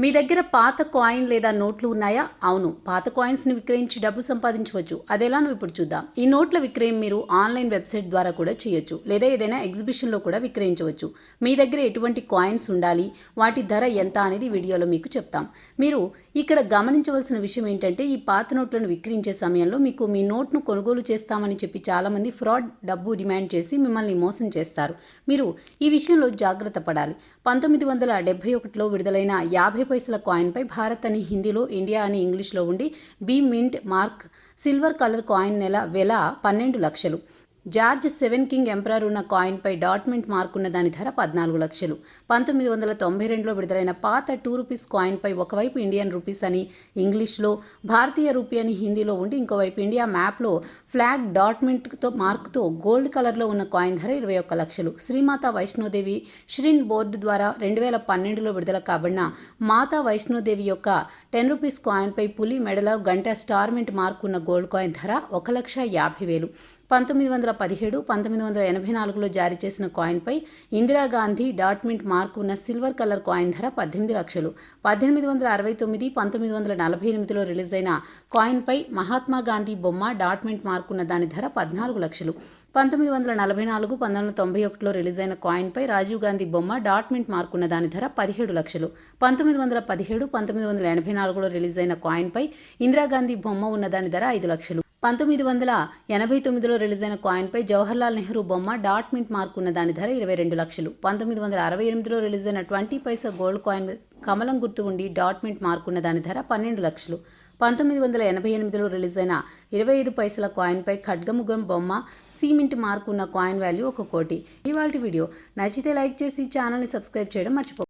మీ దగ్గర పాత కాయిన్ లేదా నోట్లు ఉన్నాయా? అవును. పాత కాయిన్స్ని విక్రయించి డబ్బు సంపాదించవచ్చు. అదెలా నువ్వు ఇప్పుడు చూద్దాం. ఈ నోట్ల విక్రయం మీరు ఆన్లైన్ వెబ్సైట్ ద్వారా కూడా చేయొచ్చు. లేదా ఏదైనా ఎగ్జిబిషన్లో కూడా విక్రయించవచ్చు. మీ దగ్గర ఎటువంటి కాయిన్స్ ఉండాలి? వాటి ధర ఎంత అనేది వీడియోలో మీకు చెప్తాం. మీరు ఇక్కడ గమనించవలసిన విషయం ఏంటంటే ఈ పాత నోట్లను విక్రయించే సమయంలో మీకు మీ నోట్ను కొనుగోలు చేస్తామని చెప్పి చాలామంది ఫ్రాడ్ డబ్బు డిమాండ్ చేసి మిమ్మల్ని మోసం చేస్తారు. మీరు ఈ విషయంలో జాగ్రత్త పడాలి. పంతొమ్మిది వందల డెబ్బై ఒకటిలో విడుదలైన యాభై పైసల కాయిన్పై భారత్ అని హిందీలో ఇండియా అని ఇంగ్లీష్లో ఉండి B mint mark silver colour coin నెల వెల పన్నెండు లక్షలు. జార్జ్ సెవెన్ కింగ్ ఎంపరర్ ఉన్న కాయిన్పై డాట్మెంట్ మార్క్ ఉన్న దాని ధర పద్నాలుగు లక్షలు. పంతొమ్మిది వందల తొంభై రెండులో విడుదలైన పాత టూ రూపీస్ కాయిన్పై ఒకవైపు ఇండియన్ రూపీస్ అని ఇంగ్లీష్లో భారతీయ రూపీ అని హిందీలో ఉండి ఇంకోవైపు ఇండియా మ్యాప్లో ఫ్లాగ్ డాట్మెంట్తో మార్క్తో గోల్డ్ కలర్లో ఉన్న కాయిన్ ధర ఇరవై ఒక్క లక్షలు. శ్రీమాత వైష్ణోదేవి శ్రీన్ బోర్డు ద్వారా రెండు వేల పన్నెండులో విడుదల కాబడిన మాతా వైష్ణోదేవి యొక్క టెన్ రూపీస్ కాయిన్పై పులి మెడలో గంట స్టార్మెంట్ మార్క్ ఉన్న గోల్డ్ కాయిన్ ధర ఒక లక్ష యాభై వేలు. పంతొమ్మిది వందల పదిహేడు పంతొమ్మిది వందల ఎనభై నాలుగులో జారీ చేసిన కాయిన్పై ఇందిరాగాంధీ డాట్మెంట్ మార్క్ ఉన్న సిల్వర్ కలర్ కాయిన్ ధర పద్దెనిమిది లక్షలు. పద్దెనిమిది వందల అరవై తొమ్మిది పంతొమ్మిది వందల నలభై ఎనిమిదిలో రిలీజ్ అయిన కాయిన్పై మహాత్మా గాంధీ బొమ్మ డాట్మెంట్ మార్క్ ఉన్న దాని ధర పద్నాలుగు లక్షలు. పంతొమ్మిది వందల నలభై నాలుగు పంతొమ్మిది వందల తొంభై ఒకటిలో రిలీజ్ అయిన కాయిన్పై రాజీవ్ గాంధీ బొమ్మ డాట్మెంట్ మార్క్ ఉన్న దాని ధర పదిహేడు లక్షలు. పంతొమ్మిది వందల పదిహేడు పంతొమ్మిది వందల ఎనభై నాలుగులో రిలీజ్ అయిన కాయిన్పై ఇందిరాగాంధీ బొమ్మ ఉన్న దాని ధర ఐదు లక్షలు. పంతొమ్మిది వందల ఎనభై తొమ్మిదిలో రిలీజ్ అయిన కాయిన్పై జవహర్లాల్ నెహ్రూ బొమ్మ డాట్ మింట్ మార్క్ ఉన్న దాని ధర ఇరవై రెండు లక్షలు. పంతొమ్మిది వందల అరవై ఎనిమిదిలో రిలీజ్ అయిన ట్వంటీ పైసా గోల్డ్ కాయిన్ కమలం గుర్తు ఉండి డాట్ మింట్ మార్క్ ఉన్న దాని ధర పన్నెండు లక్షలు. పంతొమ్మిది వందల ఎనభై ఎనిమిదిలో రిలీజ్ అయిన ఇరవై ఐదు పైసల కాయిన్పై ఖడ్గముగం బొమ్మ సీమింట్ మార్క్ ఉన్న కాయిన్ వాల్యూ ఒక కోటి. ఇవాళ వీడియో నచ్చితే లైక్ చేసి ఛానల్ని సబ్స్క్రైబ్ చేయడం మర్చిపో